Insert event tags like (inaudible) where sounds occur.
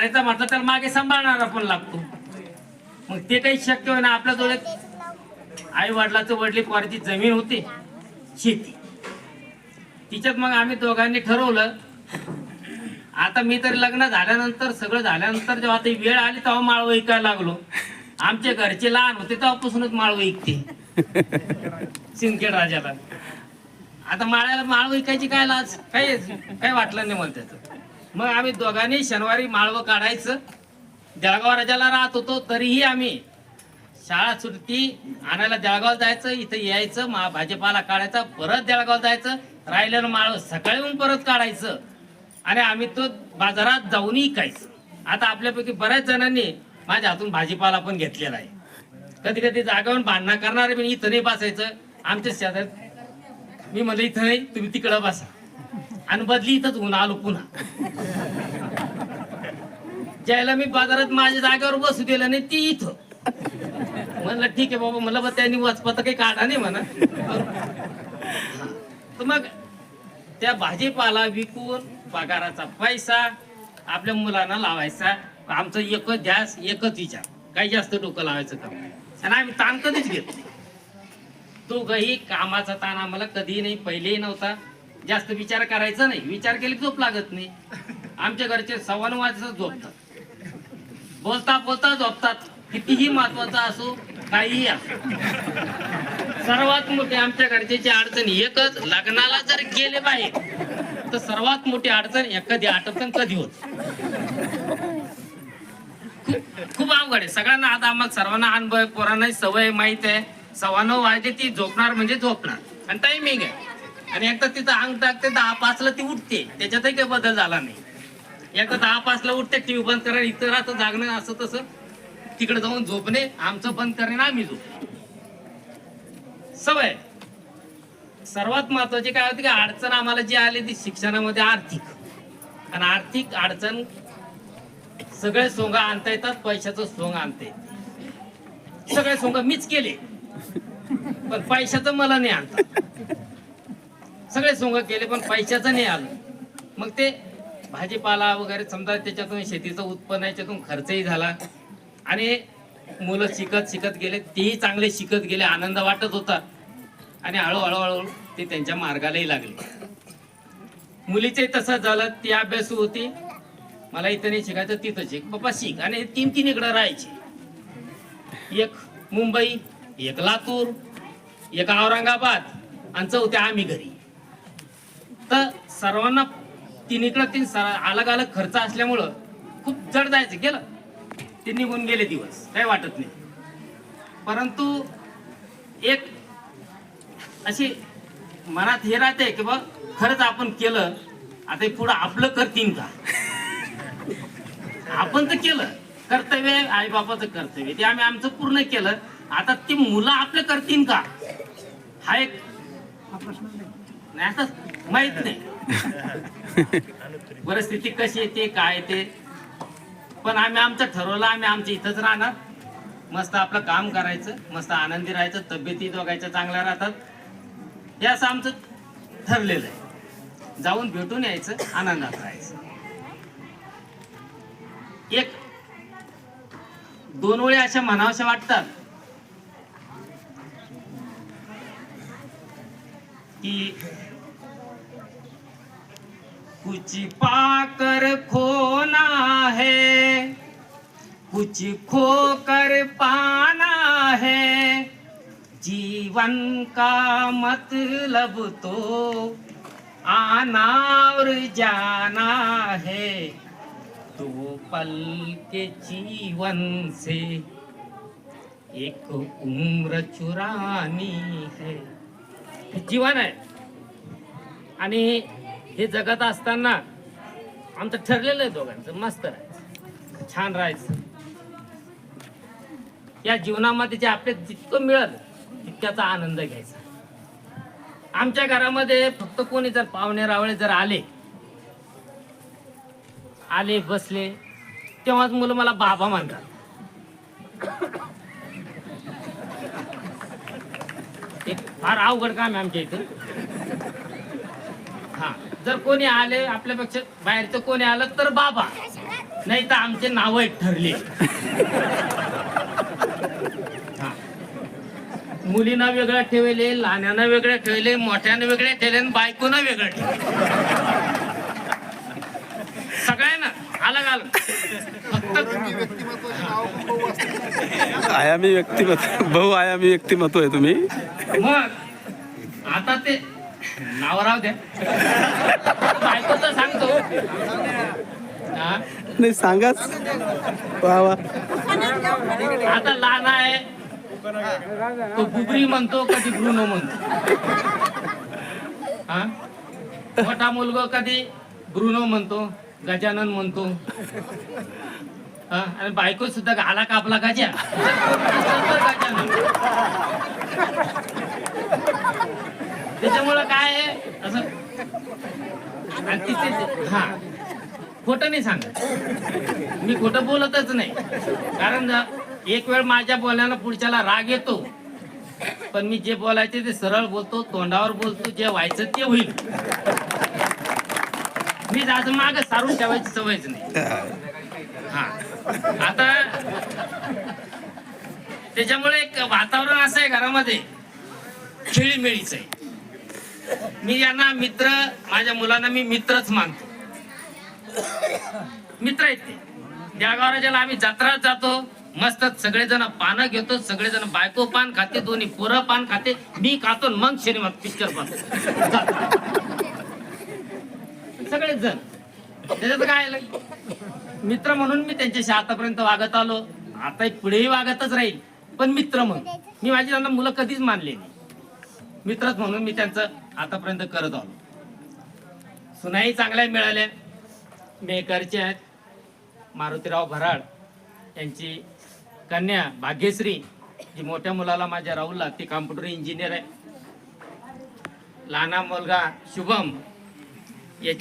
करायचा म्हटलं तर मागे सांभाळणारा पण लागतो. मग ते काही शक्य होईना. आपल्या डोळ्यात आई वडिलाचं वडली पोराची जमीन होती शेती. तिच्यात मग आम्ही दोघांनी ठरवलं आता मी तरी लग्न झाल्यानंतर सगळं झाल्यानंतर जेव्हा ती वेळ आली तेव्हा माळ ऐकायला लागलो. आमचे घरचे लहान होते तेव्हापासूनच माळ विकते. सिंदखेड राजाला. आता माळ्याला माळ ऐकायची काय लाज? काय काय वाटलं नाही मला त्याचं. मग आम्ही दोघांनी शनिवारी माळवं काढायचं. जळगाव राजाला राहत होतो तरीही आम्ही शाळा सुटती आणायला जळगाव जायचं इथं यायचं मा भाजीपाला काढायचा परत जळगाव जायचं राहिलेलं माळ सकाळी येऊन परत काढायचं. आणि आम्ही तो बाजारात जाऊन विकायचं आता आपल्यापैकी बऱ्याच जणांनी माझ्या हातून भाजीपाला पण घेतलेला आहे. कधी कधी जागावून भांडणं करणारे पण इथं नाही बसायचं. आमच्या शेतात मी म्हणलं इथं नाही तुम्ही तिकडं बसा. आणि बदली इथंच होऊन आलो पुन्हा. ज्याला मी बाजारात माझ्या जागेवर बसू दिलं नाही ती इथं. म्हणलं ठीक आहे बाबा म्हणलं बा त्यांनी वचपत काही काढा नाही म्हणा. तर मग त्या भाजीपाला विकून पगाराचा पैसा आपल्या मुलांना लावायचा. आमचं एकच ध्यास एकच विचार. काही जास्त डोकं लावायचं काम आणि आम्ही ताण कधीच घेतो तो काही कामाचा ताण आम्हाला कधीही नाही पहिलेही नव्हता. जास्त विचार करायचा नाही. विचार केले झोप लागत नाही. आमच्या घरचे सव्वा नऊ वाजता झोपतात. बोलता बोलता झोपतात. कितीही महत्वाचं असो काहीही असो. सर्वात मोठी आमच्या घरच्याची अडचण एकच लग्नाला जर गेले बाहेर तर सर्वात मोठी अडचण एक कधी आटत कधी होत? खूप- खूप अवघड आहे. सगळ्यांना आता आम्हाला सर्वांना अनुभव आहे पोरांना सवय माहीत आहे. सव्वा नऊ वाजते ती झोपणार म्हणजे झोपणार. आणि टायमिंग आहे. आणि एकदा तिथं अंग टाकते दहा पाचला ती उठते. त्याच्यातही काही बदल झाला नाही. एकदा दहा पाचला उठते टीव्ही बंद करा इतर आता जागणं असं तसं. तिकडे जाऊन झोपणे आमचं बंद करणे आम्ही झोप. सवय. सर्वात महत्वाची काय होती की अडचण आम्हाला जी आली ती शिक्षणामध्ये आर्थिक. आणि आर्थिक अडचण सगळे सोंग आणता येतात पैशाचं सोंग आणता येते सगळे सोंग मीच केले. पण पैशाचं मला नाही आणता. सगळे सोंग केले पण पैशाचं नाही आलं. मग ते भाजीपाला वगैरे समजा त्याच्यातून शेतीचं उत्पन्न याच्यातून खर्चही झाला. आणि मुलं शिकत शिकत गेले तेही चांगले शिकत गेले आनंद वाटत होता. आणि हळूहळू हळूहळू ते त्यांच्या मार्गालाही लागले. मुलीचे तसं झालं ती अभ्यासू होती. मला इथं नाही शिकायचं तिथं शिक. बाबा शिक. आणि तीन तीन इकडं राहायचे. एक मुंबई एक लातूर एक औरंगाबाद. आणि चौथ्या आम्ही घरी. तर सर्वांना तिन्हीकडं तीन अलग अलग खर्च असल्यामुळं खूप जड जायचं. गेलं. ते निघून गेले दिवस. काही वाटत नाही. परंतु एक अशी मनात हे राहते की बा खरंच आपण केलं आता हे पुढं आपलं करतीन का? आपण तर केलं. कर्तव्य आई बापाचं कर्तव्य. ते आम्ही आमचं पूर्ण केलं. आता ती मुलं आपलं करतीन का? हा एक आता माहीत नाही. (laughs) परिस्थिती कशी येते काय येते पण आम्ही आमचं ठरवलं आम्ही आमच्या इथंच राहणार. मस्त आपलं काम करायचं मस्त आनंदी राहायचं तब्येती दोघायच्या चांगल्या राहतात. हे असं आमचं ठरलेलं आहे. जाऊन भेटून यायचं आनंदात राहायचं. एक दोन वेळे अशा म्हणावशा वाटतात की। कुछ पाकर खोना है, कुछ खो कर पाना है। जीवन का मतलब तो आना और जाना है। दो तो पल के जीवन से एक उम्र चुरानी है। जीवन आहे. आणि हे जगत असताना आमचं ठरलेलं आहे दोघांचं. मस्त राहायचं. छान राहायचं. या जीवनामध्ये जे आपले जितकं मिळत तितक्याचा आनंद घ्यायचा. आमच्या घरामध्ये फक्त कोणी जर पाहुणे रावळे जर आले आले बसले तेव्हाच मुलं मला बाबा म्हणतात एक फार अवघड काम आहे आमच्या इथं. हा जर कोणी आले आपल्यापेक्षा बाहेरचं कोणी आलं तर बाबा. नाही तर आमचे नाव ठरले. हा. मुलींना वेगळं ठेवले लहान्यानं वेगळं ठेवले मोठ्यानं वेगळे ठेवले आणि बायकोनं वेगळं ठेवले. सगळ्यांना अलग अलग फक्त आयामी व्यक्तिमत्व बहु आयामी व्यक्तिमत्व आहे तुम्ही. मग आता ते नाव राव द्या. सांगतो. हा? नाही सांगाच. वा वा. आता लहान आहे. तो बुबरी म्हणतो कधी ब्रुनो म्हणतो. हा? मोठा मुलगा कधी ब्रुनो म्हणतो गजानन म्हणतो. आणि बायको सुद्धा गाला कापला गजा गजानन त्याच्यामुळं काय आहे? असं आणि तिथे हा. खोटं नाही सांगत. मी खोटं बोलतच नाही. कारण एक वेळ माझ्या बोलण्याला पुढच्याला राग येतो. पण मी जे बोलायचे ते सरळ बोलतो तोंडावर बोलतो जे व्हायचं ते होईल. मी जास्त माग सारून ठेवायची सवयच नाही. हा. आता त्याच्यामुळे एक वातावरण असं आहे घरामध्ये. खेळीमेळीच आहे. मी यांना मित्र माझ्या मुलांना मी मित्रच मानतो. मित्र आहेत ते. त्या गावराज्याला आम्ही जत्रात जातो. मस्त सगळेजण पानं घेतो सगळेजण बायको पान खाते दोन्ही पोरं पान खाते. मी खातो मग सिनेमात पिक्चर पाहतो. सगळेच जण त्याच्यात काय आलं? मित्र म्हणून मी त्यांच्याशी आतापर्यंत वागत आलो. आता पुढेही वागतच राहील. पण मित्र म्हणून. मी माझी त्यांना मुलं कधीच मानले नाही. मित्रच म्हणून मी त्यांचं आतापर्यंत करत आलो. सुनाई चांगल्या मिळाल्या. मेकरचे आहेत. मारुतीराव भराड यांची कन्या भाग्यश्री जी मोठ्या मुलाला माझ्या राहुलला ती कॉम्प्युटर इंजिनियर आहे. लहाना मुलगा शुभम